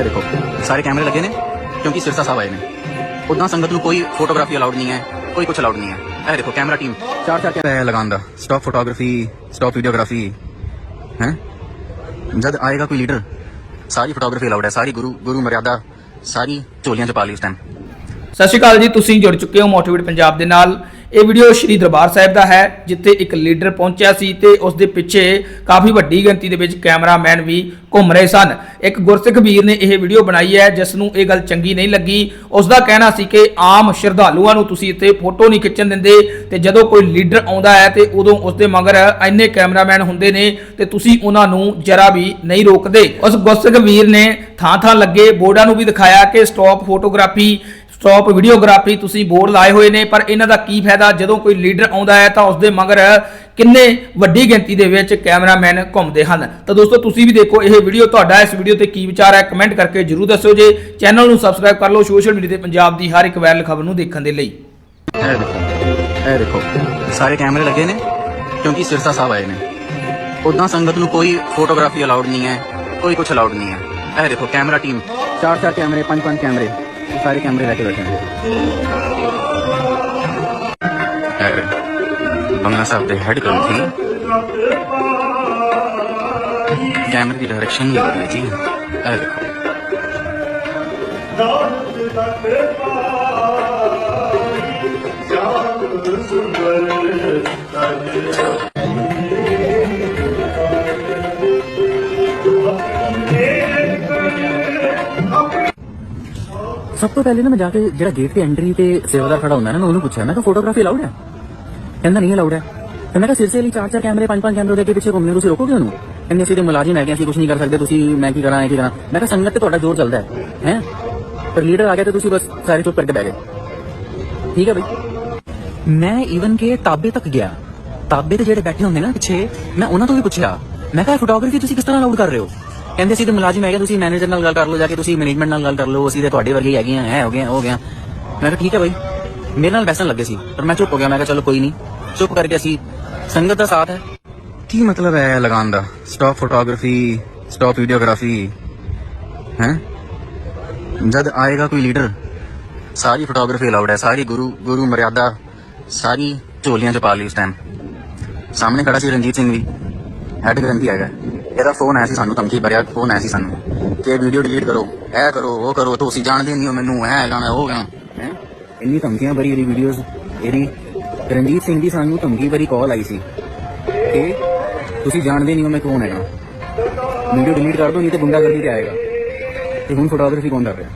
ਇਹ ਦੇਖੋ ਸਾਰੇ ਕੈਮਰੇ ਲੱਗੇ ਨੇ ਕਿਉਂਕਿ ਸਿਰਸਾ ਸਾਹਿਬ ਆਏ ਨੇ ਉਦਾਂ ਸੰਗਤ ਨੂੰ ਕੋਈ ਫੋਟੋਗ੍ਰਾਫੀ ਅਲਾਉਡ ਨਹੀਂ ਹੈ ਕੋਈ ਕੁਝ ਅਲਾਉਡ ਨਹੀਂ ਹੈ ਇਹ ਦੇਖੋ ਕੈਮਰਾ ਟੀਮ ਚਾਰ ਚਾਰ ਕੈਮਰਾ ਲਗਾਉਂਦਾ ਸਟਾਪ ਫੋਟੋਗ੍ਰਾਫੀ ਸਟਾਪ ਵੀਡੀਓਗ੍ਰਾਫੀ ਹੈ ਜਦ ਆਏਗਾ ਕੋਈ ਲੀਡਰ ਸਾਰੀ ਫੋਟੋਗ੍ਰਾਫੀ ਅਲਾਉਡ ਹੈ ਸਾਰੀ ਗੁਰੂ ਗੁਰੂ ਮਰਿਆਦਾ ਸਾਰੀ ਝੋਲੀਆਂ ਚ ਪਾ ਲਈ ਉਸ ਟਾਈਮ ਸਤਿ ਸ਼੍ਰੀ ਅਕਾਲ ਜੀ ਤੁਸੀਂ ਜੁੜ ਚੁੱਕੇ ਹੋ ਮੋਟੀਵੇਟ ਪੰਜਾਬ ਦੇ ਨਾਲ। ਇਹ ਵੀਡੀਓ ਸ਼੍ਰੀ ਦਰਬਾਰ ਸਾਹਿਬ ਦਾ ਹੈ, ਜਿੱਥੇ ਇੱਕ ਲੀਡਰ ਪਹੁੰਚਿਆ ਸੀ ਤੇ ਉਸ ਦੇ ਪਿੱਛੇ ਕਾਫੀ ਵੱਡੀ ਗਿਣਤੀ ਦੇ ਵਿੱਚ ਕੈਮਰਾਮੈਨ ਵੀ ਘੁੰਮ ਰਹੇ ਸਨ। ਇੱਕ ਗੁਰਸਿੱਖ ਵੀਰ ਨੇ ਇਹ ਵੀਡੀਓ ਬਣਾਈ ਹੈ, ਜਿਸ ਨੂੰ ਇਹ ਗੱਲ ਚੰਗੀ ਨਹੀਂ ਲੱਗੀ। ਉਸ ਦਾ ਕਹਿਣਾ ਸੀ ਕਿ ਆਮ ਸ਼ਰਧਾਲੂਆਂ ਨੂੰ ਤੁਸੀਂ ਇੱਥੇ ਫੋਟੋ ਨਹੀਂ ਖਿੱਚਣ ਦਿੰਦੇ ਤੇ ਜਦੋਂ ਕੋਈ ਲੀਡਰ ਆਉਂਦਾ ਹੈ ਤੇ ਉਦੋਂ ਉਸ ਦੇ ਮਗਰ ਇੰਨੇ ਕੈਮਰਾਮੈਨ ਹੁੰਦੇ ਨੇ ਤੇ ਤੁਸੀਂ ਉਹਨਾਂ ਨੂੰ ਜਰਾ ਵੀ ਨਹੀਂ ਰੋਕਦੇ। ਉਸ ਗੁਰਸਿੱਖ ਵੀਰ ਨੇ ਥਾਂ ਥਾਂ ਲੱਗੇ ਬੋਰਡਾਂ ਨੂੰ ਵੀ ਦਿਖਾਇਆ ਕਿ ਸਟਾਪ ਫੋਟੋਗ੍ਰਾਫੀ ਸਟਾਪ ਵੀਡੀਓਗ੍ਰਾਫੀ ਤੁਸੀਂ ਬੋਰਡ ਲਾਏ ਹੋਏ ਨੇ, ਪਰ ਇਹਨਾਂ ਦਾ ਕੀ ਫਾਇਦਾ? ਜਦੋਂ ਕੋਈ ਲੀਡਰ ਆਉਂਦਾ ਹੈ ਤਾਂ ਉਸ ਦੇ ਮਗਰ ਕਿੰਨੇ ਵੱਡੀ ਗਿਣਤੀ ਦੇ ਵਿੱਚ ਕੈਮਰਾਮੈਨ ਘੁੰਮਦੇ ਹਨ। ਤਾਂ ਦੋਸਤੋ, ਤੁਸੀਂ ਵੀ ਦੇਖੋ, ਇਹ ਵੀਡੀਓ ਤੁਹਾਡਾ ਇਸ ਵੀਡੀਓ ਤੇ ਕੀ ਵਿਚਾਰ ਹੈ? ਕਮੈਂਟ ਕਰਕੇ ਜਰੂਰ ਦੱਸਿਓ ਜੇ। ਚੈਨਲ ਨੂੰ ਸਬਸਕ੍ਰਾਈਬ ਕਰ ਲਓ ਸੋਸ਼ਲ ਮੀਡੀਆ ਤੇ ਪੰਜਾਬ ਦੀ ਹਰ ਇੱਕ ਵਾਇਰਲ ਖਬਰ ਨੂੰ ਦੇਖਣ ਦੇ ਲਈ। ਇਹ ਦੇਖੋ ਇਹ ਦੇਖੋ, ਸਾਰੇ ਕੈਮਰੇ ਲੱਗੇ ਨੇ, ਕਿਉਂਕਿ ਸਿਰਸਾ ਸਾਹਿਬ ਆਏ ਨੇ। ਉਦਾਂ ਸੰਗਤ ਨੂੰ ਕੋਈ ਫੋਟੋਗ੍ਰਾਫੀ ਅਲਾਉਡ ਨਹੀਂ ਹੈ, ਕੋਈ ਕੁਝ ਅਲਾਉਡ ਨਹੀਂ ਹੈ। ਇਹ ਦੇਖੋ ਕੈਮਰਾ ਟੀਮ ਚਾਰ ਚਾਰ ਕੈਮਰੇ ਪੰਜ ਪੰਜ ਕੈਮਰੇ। ਸਾਰੇ ਕੈਮਰੇ ਲੈ ਕੇ ਬੈਠੇ ਨੇ ਇਹ ਬੰਗਲਾ ਸਾਹਿਬ ਦੇ ਹੈਡ ਕਮਿਟੀ ਕੈਮਰੇ ਦੀ ਡਾਇਰੈਕਸ਼ਨ ਵੀ ਹੈ ਜੀ ਇਹ ਸਭ ਤੋਂ ਪਹਿਲੇ ਨਾ ਮੈਂ ਜਾ ਕੇ ਜਿਹੜਾ ਗੇਟ ਤੇ ਐਂਟਰੀ ਤੇ ਸੇਵਾਦਾਰ ਖੜਾ ਹੁੰਦਾ ਨਾ, ਮੈਂ ਉਹਨੂੰ ਪੁੱਛਿਆ, ਮੈਂ ਕਿਹਾ ਫੋਟੋਗ੍ਰਾਫੀ ਅਲਾਉਡ ਹੈ? ਕਹਿੰਦਾ, ਨਹੀਂ ਅਲਾਉਡ ਹੈ। ਤੇ ਮੈਂ ਕਿਹਾ ਸਿਰਸੇ ਲਈ ਚਾਰ ਚਾਰ ਕੈਮਰੇ, ਪੰਜ ਪੰਜ ਕੈਮਰੇ ਦੇ ਅੱਗੇ ਪਿੱਛੇ ਘੁੰਮਦੇ ਤੁਸੀਂ ਰੋਕੋਗੇ ਉਹਨੂੰ? ਕਹਿੰਦੇ, ਅਸੀਂ ਤੇ ਮੁਲਾਜ਼ਮ ਹੈਗੇ ਅਸੀਂ ਕੁਝ ਨਹੀਂ ਕਰ ਸਕਦੇ, ਤੁਸੀਂ ਮੈਂ ਕੀ ਕਰਾਂ, ਇਹ ਕੀ ਕਰਾਂ? ਮੈਂ ਕਿਹਾ, ਸੰਗਤ ਤੇ ਤੁਹਾਡਾ ਜ਼ੋਰ ਚੱਲਦਾ ਹੈ ਹੈ? ਪਰ ਲੀਡਰ ਆ ਗਿਆ ਤੇ ਤੁਸੀਂ ਬਸ ਸਾਰੇ ਚੁੱਪ ਕਰਕੇ ਬਹਿ ਗਏ। ਠੀਕ ਹੈ ਬਈ? ਮੈਂ ਈਵਨ ਕੇ ਤਾਬੇ ਤੱਕ ਗਿਆ। ਤਾਬੇ ਤੇ ਜਿਹੜੇ ਬੈਠੇ ਹੁੰਦੇ ਨਾ ਪਿੱਛੇ, ਮੈਂ ਉਹਨਾਂ ਤੋਂ ਵੀ ਪੁੱਛਿਆ, ਮੈਂ ਕਿਹਾ ਫੋਟੋਗ੍ਰਾਫੀ ਤੁਸੀਂ ਕਿਸ ਤਰ੍ਹਾਂ ਅਲਾਉਡ ਕਰ ਰਹੇ ਹੋ? ਕਹਿੰਦੇ ਅਸੀਂ ਤੇ ਮੁਲਾਜ਼ਮ ਹੈਗੇ, ਤੁਸੀਂ ਮੈਨੇਜਰ ਨਾਲ ਗੱਲ ਕਰ ਲਓ, ਜਾ ਕੇ ਤੁਸੀਂ ਮੈਨੇਜਮੈਂਟ ਨਾਲ ਗੱਲ ਕਰ ਲਓ, ਅਸੀਂ ਤੇ ਤੁਹਾਡੇ ਵਰਗੇ ਹੈਗੇ ਆ ਹੈ ਹੋ ਗਏ ਹੋ ਗਿਆ। ਮੈਂ ਕਿਹਾ ਠੀਕ ਹੈ ਬਾਈ। ਮੇਰੇ ਨਾਲ ਬੈਸਣ ਲੱਗੇ ਸੀ, ਪਰ ਮੈਂ ਚੁੱਪ ਹੋ ਗਿਆ, ਮੈਂ ਕਿਹਾ ਚਲੋ ਕੋਈ ਨਹੀਂ। ਚੁੱਪ ਕਰਕੇ ਅਸੀਂ, ਸੰਗਤ ਦਾ ਸਾਥ ਹੈ। ਕੀ ਮਤਲਬ ਹੈ ਲਗਾਉਣ ਦਾ? ਸਟਾਪ ਫੋਟੋਗ੍ਰਾਫੀ ਸਟਾਪ ਵੀਡੀਓਗ੍ਰਾਫੀ ਹੈ? ਜਦ ਆਏਗਾ ਕੋਈ ਲੀਡਰ ਸਾਰੀ ਫੋਟੋਗ੍ਰਾਫੀ ਅਲਾਉਡ ਹੈ, ਸਾਰੀ ਗੁਰੂ ਗੁਰੂ ਮਰਿਆਦਾ, ਸਾਰੀ ਝੋਲੀਆਂ ਚ ਪਾ ਲਈ ਉਸ ਟਾਈਮ ਸਾਹਮਣੇ ਖੜਾ ਸੀ ਰਣਜੀਤ ਸਿੰਘ ਵੀ ਹੈਡ ਗ੍ਰੰਥੀ ਹੈਗਾ। ਇਹਦਾ ਫੋਨ ਆਇਆ ਸੀ ਸਾਨੂੰ ਧਮਕੀ ਭਰਿਆ ਫੋਨ ਆਇਆ ਸੀ ਸਾਨੂੰ। ਕਿ ਵੀਡੀਓ ਡਿਲੀਟ ਕਰੋ, ਇਹ ਕਰੋ, ਉਹ ਕਰੋ, ਤੁਸੀਂ ਜਾਣਦੇ ਨਹੀਂ ਹੋ ਮੈਨੂੰ, ਇਹ ਗਾਣਾ, ਉਹ ਗਾਣਾ। ਹੈ? ਇੰਨੀ ਧਮਕੀਆਂ ਭਰੀ ਇਹਦੀ ਵੀਡੀਓਜ਼ ਇਹਦੀ। ਰਣਜੀਤ ਸਿੰਘ ਦੀ ਸਾਨੂੰ ਧਮਕੀ ਭਰੀ ਕਾਲ ਆਈ ਸੀ ਕਿ ਤੁਸੀਂ ਜਾਣਦੇ ਨਹੀਂ ਹੋ ਮੈਂ ਕੌਣ ਹੈਗਾ। ਵੀਡੀਓ ਡਿਲੀਟ ਕਰ ਦੋ, ਨਹੀਂ ਤੇ ਗੁੰਡਾਗਰਦੀ ਤੇ ਆਏਗਾ। ਤੇ ਹੁਣ ਫੋਟੋਗ੍ਰਾਫੀ ਕੌਣ ਕਰ ਰਿਹਾ?